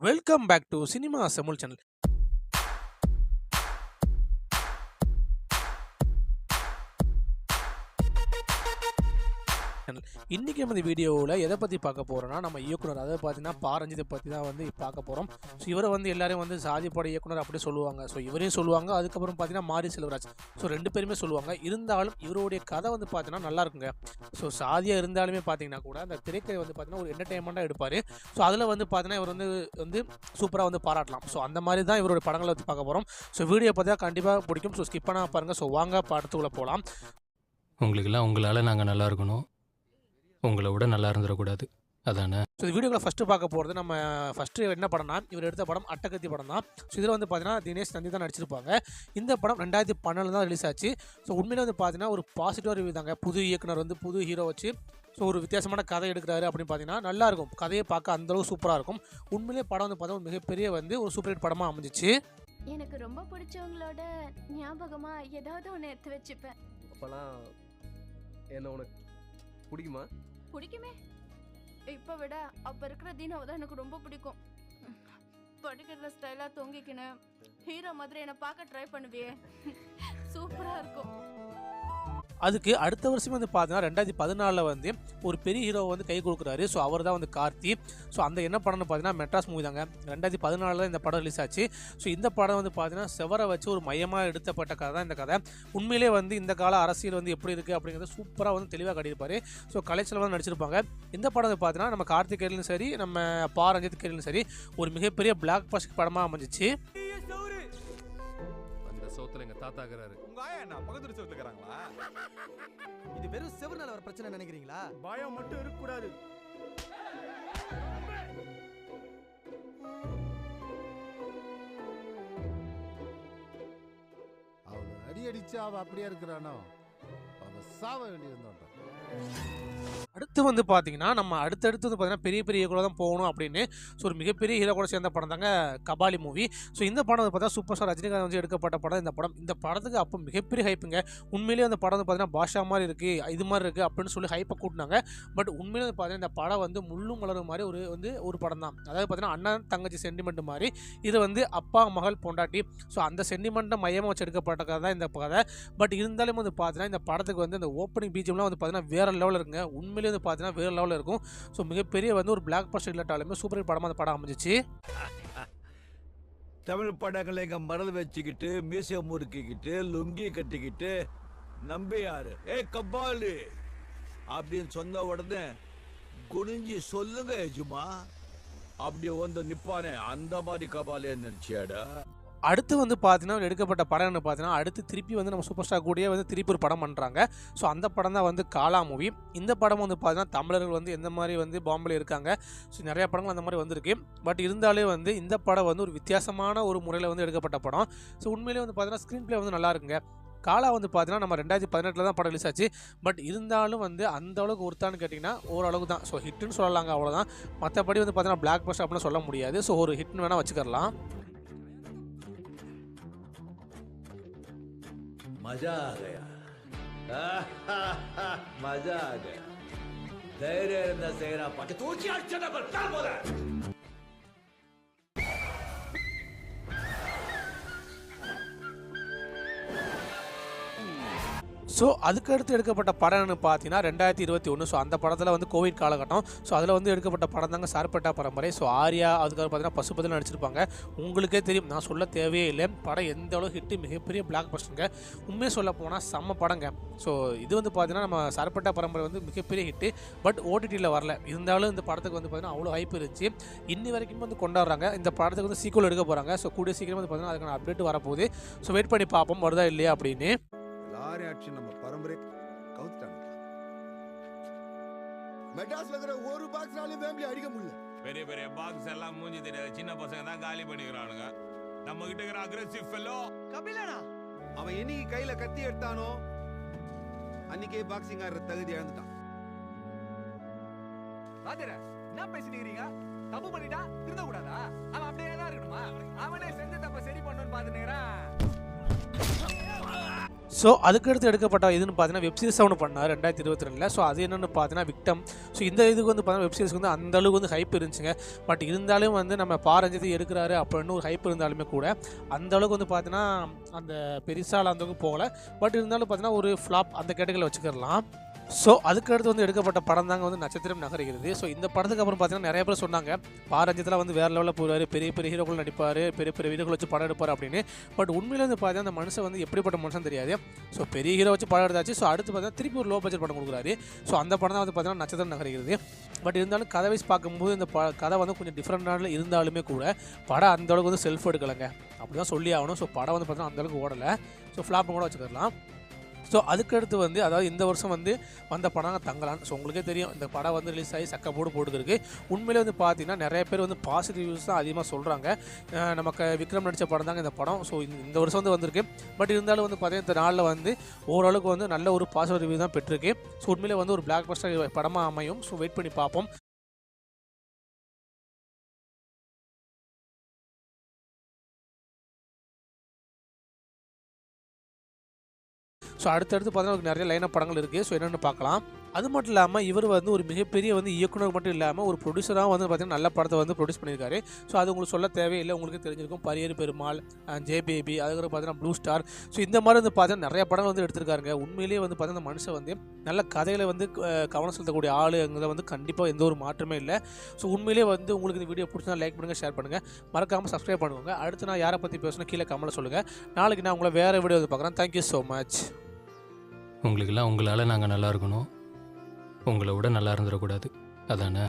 Welcome back to Cinema Assemble channel. Channel இன்றைக்கி நம்ம இந்த வீடியோவில் எதை பற்றி பார்க்க போகிறோம்னா நம்ம இயக்குனர் அதாவது பார்த்தீங்கன்னா பாரஞ்சித்தை பற்றி தான் வந்து பார்க்க போகிறோம் ஸோ இவரை வந்து எல்லாரும் வந்து சாதிப்பட இயக்குனர் அப்படி சொல்லுவாங்க. ஸோ இவரையும் சொல்லுவாங்க. அதுக்கப்புறம் பார்த்தீங்கன்னா மாரி செல்வராஜ் ஸோ ரெண்டு பேருமே சொல்லுவாங்க. இருந்தாலும் இவருடைய கதை வந்து பார்த்தீங்கன்னா நல்லா இருக்குங்க. ஸோ சாதியாக இருந்தாலுமே பார்த்தீங்கன்னா கூட அந்த திரைக்கதை வந்து பார்த்தீங்கன்னா ஒரு என்டர்டைன்மெண்ட்டாக எடுப்பார். ஸோ அதில் வந்து பார்த்தீங்கன்னா இவர் வந்து வந்து சூப்பராக வந்து பாராட்டலாம். ஸோ அந்த மாதிரி தான் இவரோட படங்களை வச்சு பார்க்க போகிறோம் ஸோ வீடியோ பார்த்தா கண்டிப்பாக பிடிக்கும். ஸோ ஸ்கிப் பண்ணால் பாருங்கள் ஸோ வாங்க படத்துக்குள்ளே போகலாம் உங்களுக்கெல்லாம் உங்களால் நாங்கள் நல்லா இருக்கணும். உங்களை விட நல்லா இருந்துடக்கூடாது அதானே? ஸோ இந்த வீடியோவில் ஃபஸ்ட்டு பார்க்க போகிறது நம்ம ஃபஸ்ட்டு என்ன படம்னா இவர் எடுத்த படம் அட்டகத்தி படம் தான். ஸோ இதில் வந்து பார்த்தீங்கன்னா தினேஷ் நந்தி தான் நடிச்சிருப்பாங்க. இந்த படம் ரெண்டாயிரத்தி பன்னெண்டில் தான் ரிலீஸ் ஆச்சு. ஸோ உண்மையிலே வந்து பார்த்தீங்கன்னா ஒரு பாசிட்டிவாக ரிவ்யூ தாங்க. புது இயக்குனர் வந்து புது ஹீரோ வச்சு ஸோ ஒரு வித்தியாசமான கதை எடுக்கிறாரு அப்படின்னு பார்த்தீங்கன்னா நல்லா இருக்கும். கதையை பார்க்க அந்தளவு சூப்பராக இருக்கும். உண்மையிலே படம் வந்து பார்த்தா ஒரு மிகப்பெரிய வந்து ஒரு சூப்பர் ஹிட் படமாக அமைஞ்சிச்சு. எனக்கு ரொம்ப பிடிச்சவங்களோட ஞாபகமா ஏதாவது ஒன்று எடுத்து வச்சுப்பேன். அப்போல்லாம் என்ன உனக்கு பிடிக்குமா? பிடிக்குமே? இப்போ விட அப்போ இருக்கிற தீனாவை தான் எனக்கு ரொம்ப பிடிக்கும். படிக்கிற ஸ்டைலாக தொங்கிக்கின்னு ஹீரோ மாதிரி என்னை பார்க்க ட்ரை பண்ணுவியே. சூப்பராக இருக்கும். அதுக்கு அடுத்த வருஷம் வந்து பார்த்தீங்கன்னா ரெண்டாயிரத்தி பதினாலில் வந்து ஒரு பெரிய ஹீரோ வந்து கை கொடுக்குறாரு. ஸோ அவர் தான் வந்து கார்த்தி. ஸோ அந்த என்ன படம்னு பார்த்தீங்கன்னா மெட்ராஸ் மூவி தாங்க. ரெண்டாயிரத்தி பதினாலில் இந்த படம் ரிலீஸ் ஆச்சு. ஸோ இந்த படம் வந்து பார்த்தீங்கன்னா செவரை வச்சு ஒரு மையமாக எடுத்தப்பட்ட கதை தான் இந்த கதை. உண்மையிலே வந்து இந்த கால அரசியல் வந்து எப்படி இருக்குது அப்படிங்கிறத சூப்பராக வந்து தெளிவாக காட்டியிருப்பார். ஸோ கலைச்சல் வந்து நடிச்சிருப்பாங்க. இந்த படம் வந்து பார்த்தீங்கன்னா நம்ம கார்த்திகேயனும் சரி நம்ம பா ரஞ்சித் கேரளும் சரி ஒரு மிகப்பெரிய பிளாக் பாஸ்ட் படமாக அமைஞ்சிச்சு. சோத்துல எங்க தாத்தா இருக்கிறாரு உங்க ஆயா என்ன பக்கத்து செவத்துல இருக்கிறாங்களா இது வெறும் செவர்னால வர பிரச்சனை நினைக்கிறீங்களா? பயம் மட்டும் இருக்க கூடாது அவனை அடி அடிச்சு அவ அப்படியே இருக்கிறானோ? அவன் சாவ வேண்டியிருந்தோம் அடுத்து வந்து பார்த்தீங்கன்னா நம்ம அடுத்தடுத்து வந்து பார்த்தீங்கன்னா பெரிய பெரிய ஹீரோ தான் போகணும் அப்படின்னு ஸோ ஒரு மிகப்பெரிய ஹீரோ கூட சேர்ந்த படம் தாங்க கபாலி மூவி ஸோ இந்த படம் வந்து பார்த்தா சூப்பர் ஸ்டார் ரஜினிகாந்த் வந்து எடுக்கப்பட்ட படம். இந்த படம் இந்த படத்துக்கு அப்போ மிகப்பெரிய ஹைப்புங்க உண்மையிலேயே அந்த படம் வந்து பார்த்தீங்கன்னா பாஷா மாதிரி இருக்குது இது மாதிரி இருக்குது அப்படின்னு சொல்லி ஹைப்பை கூட்டினாங்க. பட் உண்மையிலே வந்து பார்த்தீங்கன்னா இந்த படம் வந்து முள்ளும் மலரும் மாதிரி ஒரு வந்து ஒரு படம் தான் அதாவது பார்த்தீங்கன்னா அண்ணன் தங்கச்சி சென்டிமெண்ட் மாதிரி. இது வந்து அப்பா மகள் பொண்டாட்டி. ஸோ அந்த சென்டிமெண்ட்டை மையமாக வச்சு எடுக்கப்பட்ட கதை தான் இந்த கதை. பட் இருந்தாலும் வந்து பார்த்தீங்கன்னா இந்த படத்துக்கு வந்து இந்த ஓப்பனிங் பீஜம்லாம் வந்து பார்த்தீங்கன்னா வேறு லெவலில் இருக்குங்க. உண்மை உண்மையிலேயே வந்து பார்த்தீங்கன்னா வேறு லெவலில் இருக்கும். ஸோ மிகப்பெரிய வந்து ஒரு பிளாக் பஸ்டர் இல்லாட்டாலுமே சூப்பர் ஹிட் படமாக அந்த படம் அமைஞ்சிச்சு. தமிழ் படங்களை இங்கே மரல் வச்சுக்கிட்டு மியூசியம் முறுக்கிக்கிட்டு லுங்கி கட்டிக்கிட்டு நம்பியாரு ஏ கபாலு. அப்படின்னு சொன்ன உடனே குனிஞ்சி சொல்லுங்க எஜுமா. அப்படி வந்து நிப்பானே. அந்த மாதிரி கபாலே நினைச்சியாடா? அடுத்து வந்து பார்த்தீங்கன்னா எடுக்கப்பட்ட படம்னு பார்த்தீங்கன்னா அடுத்து திருப்பி வந்து நம்ம சூப்பர் ஸ்டார் கூடயே வந்து திருப்பி ஒரு படம் பண்ணுறாங்க ஸோ அந்த படம் தான் வந்து காலா மூவி இந்த படம் வந்து பார்த்தீங்கன்னா தமிழர்கள் வந்து எந்த மாதிரி வந்து பாம்பேல இருக்காங்க? ஸோ நிறைய படங்கள் அந்த மாதிரி வந்திருக்கு. பட் இருந்தாலே வந்து இந்த படம் வந்து ஒரு வித்தியாசமான ஒரு முறையில் வந்து எடுக்கப்பட்ட படம். ஸோ உண்மையிலேயே வந்து பார்த்தீங்கன்னா ஸ்க்ரீன் ப்ளே வந்து நல்லா இருக்குங்க. காலா வந்து பார்த்தீங்கன்னா நம்ம ரெண்டாயிரத்தி பதினெட்டில் தான் படம் ரிலீஸ் ஆச்சு. பட் இருந்தாலும் வந்து அந்த அளவுக்கு ஒருத்தான்னு கேட்டிங்கன்னா ஓரளவுக்கு தான். ஸோ ஹிட்னு சொல்லலாங்க அவ்வளோதான் மற்றபடி வந்து பார்த்தீங்கன்னா பிளாக் பஸ்ட் அப்படின்னு சொல்ல முடியாது. ஸோ ஒரு ஹிட்னு வேணால் வச்சுக்கலாம் मज़ा आ गया। मज़ा आ गया। धैर्य सेना पाके तू क्या अर्चना बोला। ஸோ அதுக்கடுத்து எடுக்கப்பட்ட படம்னு பார்த்தீங்கன்னா ரெண்டாயிரத்தி இருபத்தி ஒன்று ஸோ அந்த படத்தில் வந்து கோவிட் காலகட்டம். ஸோ அதில் வந்து எடுக்கப்பட்ட படம் தாங்க சார்பட்டா பரம்பரை. ஸோ ஆர்யா அதுக்கப்புறம் பார்த்தீங்கன்னா பசுபதில் நடிச்சிருப்பாங்க. உங்களுக்கே தெரியும். நான் சொல்ல தேவையே இல்லை. படம் எந்த அளவு ஹிட்டு மிகப்பெரிய பிளாக் பஸ்டருங்க உண்மையை சொல்ல போனால் செம்ம படங்க. ஸோ இது வந்து பார்த்தீங்கன்னா நம்ம சார்பட்டா பரம்பரை வந்து மிகப்பெரிய ஹிட்டு பட் ஓடிடியில் வரல. இருந்தாலும் இந்த படத்துக்கு வந்து பார்த்தீங்கன்னா அவ்வளோ ஹைப் இருந்துச்சு. இன்னி வரைக்கும் வந்து கொண்டாடுறாங்க. இந்த படத்துக்கு வந்து சீக்குவல் எடுக்க போகிறாங்க ஸோ கூடிய சீக்கிரம் வந்து பார்த்தீங்கன்னா அதுக்கான அப்டேட் வரப்போகுது. ஸோ வெயிட் பண்ணி பார்ப்போம். வருதா இல்லையா அப்படின்னு. ஆக்ஷன் நம்ம பரம்பரை கவுத்துட்டாங்க. மெட்ராஸ்ல இருக்கிற ஒரு பாக்ஸ்னாலையும் ஃபேமிலி அடிக்க முடியல. பெரிய பெரிய பாக்ஸ் எல்லாம் மூஞ்சி தெரியாத. சின்ன பசங்க தான் காலி பண்ணிக்கிறானுங்க. நம்ம கிட்ட இருக்கிற அக்ரெசிவ் ஃபெல்லோ கபிலனா? அவன் என்னைக்கு கையில கத்தி எடுத்தானோ அன்னைக்கே பாக்ஸிங் ஆடுற தகுதி இழந்துட்டான். ராஜர என்ன பேசினீங்க தப்பு பண்ணிட்டா திருந்த கூடாதா அவன் அப்படியே தான் இருக்கணுமா? அவனே செஞ்ச தப்ப சரி பண்ணணும்னு பாத்துனேறான் ஸோ அதுக்கடுத்து எடுக்கப்பட்ட இதுன்னு பார்த்தீங்கன்னா வெப்சீரிஸ் ஒன்று பண்ணார் ரெண்டாயிரத்தி இருபத்தி ரெண்டில். ஸோ அது என்னென்னு பார்த்தீங்கன்னா விக்டம் ஸோ இந்த இதுக்கு வந்து பார்த்தீங்கன்னா வெப் வந்து அந்த அளவுக்கு வந்து ஹைப் இருந்துச்சுங்க. பட் இருந்தாலும் வந்து நம்ம பாரஞ்சத்தை எடுக்கிறாரு அப்படின்னு ஒரு ஹைப் இருந்தாலுமே கூட அந்த அளவுக்கு வந்து பார்த்தீங்கன்னா அந்த பெருசால அந்த அளவுக்கு பட் இருந்தாலும் பார்த்தீங்கன்னா ஒரு ஃப்ளாப் அந்த கேட்டகரியில் வச்சுக்கலாம் ஸோ அதுக்கடுத்து வந்து எடுக்கப்பட்ட படம் தாங்க வந்து நட்சத்திரம் நகருகிறது. ஸோ இந்த படத்துக்கு அப்புறம் பார்த்தீங்கன்னா நிறைய பேர் சொன்னாங்க பாரஞ்சத்தில் வந்து வேறு லெவலில் போவார் பெரிய பெரிய ஹீரோக்கள் நடிப்பார் பெரிய பெரிய வீடுகள் வச்சு படம் எடுப்பார் அப்படின்னு. பட் உண்மையில வந்து பார்த்தீங்கன்னா அந்த மனுஷன் வந்து எப்படிப்பட்ட மனுஷன் தெரியாது. ஸோ பெரிய ஹீரோ வச்சு படம் எடுத்தாச்சு. ஸோ அடுத்து பார்த்தீங்கன்னா திருப்பி ஒரு லோ பட்ஜெட் படம் கொடுக்குறாரு. ஸோ அந்த படம் தான் வந்து பார்த்தீங்கன்னா நட்சத்திரம் நகருகிறது. பட் இருந்தாலும் கதை வைஸ் பார்க்கும்போது இந்த ப கதை வந்து கொஞ்சம் டிஃப்ரெண்டான இருந்தாலுமே கூட படம் அந்த அளவுக்கு வந்து செல்ஃப் எடுக்கலைங்க அப்படி தான் சொல்லி ஆகணும். ஸோ படம் வந்து பார்த்தீங்கன்னா அந்தளவுக்கு ஓடலை. ஸோ ஃப்ளாப்பும் கூட வச்சுக்கலாம் ஸோ அதுக்கடுத்து வந்து அதாவது இந்த வருஷம் வந்து வந்த படம் தங்கலான் ஸோ உங்களுக்கே தெரியும். இந்த படம் வந்து ரிலீஸ் ஆகி சக்க போடு போட்டுருக்கு. உண்மையிலே வந்து பார்த்தீங்கன்னா நிறைய பேர் வந்து பாசிட்டிவ் ரிவ்யூஸ் தான் அதிகமாக சொல்கிறாங்க நமக்கு விக்ரம் நடித்த படம் தாங்க இந்த படம். ஸோ இந்த வருஷம் வந்து வந்திருக்கு. பட் இருந்தாலும் வந்து பார்த்தீங்கன்னா இந்த நாளில் வந்து ஓரளவுக்கு வந்து நல்ல ஒரு பாசிட்டிவ் ரிவ்யூ தான் பெற்றிருக்கு. ஸோ உண்மையிலே வந்து ஒரு பிளாக் பஸ்டர் படமாக அமையும். ஸோ வெயிட் பண்ணி பார்ப்போம். ஸோ அடுத்தடுத்து பார்த்தீங்கன்னா நிறைய லைனாக படங்கள் இருக்குது ஸோ என்னென்னு பார்க்கலாம். அது மட்டும் இல்லாமல் இவர் வந்து ஒரு மிகப்பெரிய வந்து இயக்குனர் மட்டும் இல்லாமல் ஒரு ப்ரொடியூசராக வந்து பார்த்தீங்கன்னா நல்ல படத்தை வந்து ப்ரொடியூஸ் பண்ணியிருக்காரு. ஸோ அது உங்களுக்கு சொல்ல தேவையில்லை. உங்களுக்கு தெரிஞ்சிருக்கும். பரியர் பெருமாள் ஜே பேபி அதுக்கப்புறம் பார்த்தீங்கன்னா ப்ளூ ஸ்டார் ஸோ இந்த மாதிரி வந்து பார்த்தீங்கன்னா நிறைய படங்கள் வந்து எடுத்திருக்காருங்க. உண்மையிலேயே வந்து பார்த்தீங்கன்னா இந்த மனுஷன் வந்து நல்ல கதைகளை வந்து கவனம் செலுத்தக்கூடிய ஆளுங்கிறத வந்து கண்டிப்பாக எந்த ஒரு மாற்றமே இல்லை. ஸோ உண்மையிலேயே வந்து உங்களுக்கு இந்த வீடியோ பிடிச்சா லைக் பண்ணுங்கள் ஷேர் பண்ணுங்கள் மறக்காமல் சப்ஸ்கிரைப் பண்ணுவாங்க அடுத்து நான் யாரை பற்றி பேசணும் கீழே கமலை சொல்லுங்கள் நாளைக்கு நான் உங்களை வேறு வீடியோ வந்து பார்க்குறேன். தேங்க்யூ ஸோ மச் உங்களுக்கெல்லாம் உங்களால் நாங்கள் நல்லா இருக்கணும். உங்களை விட நல்லா இருந்துடக்கூடாது. அதானே?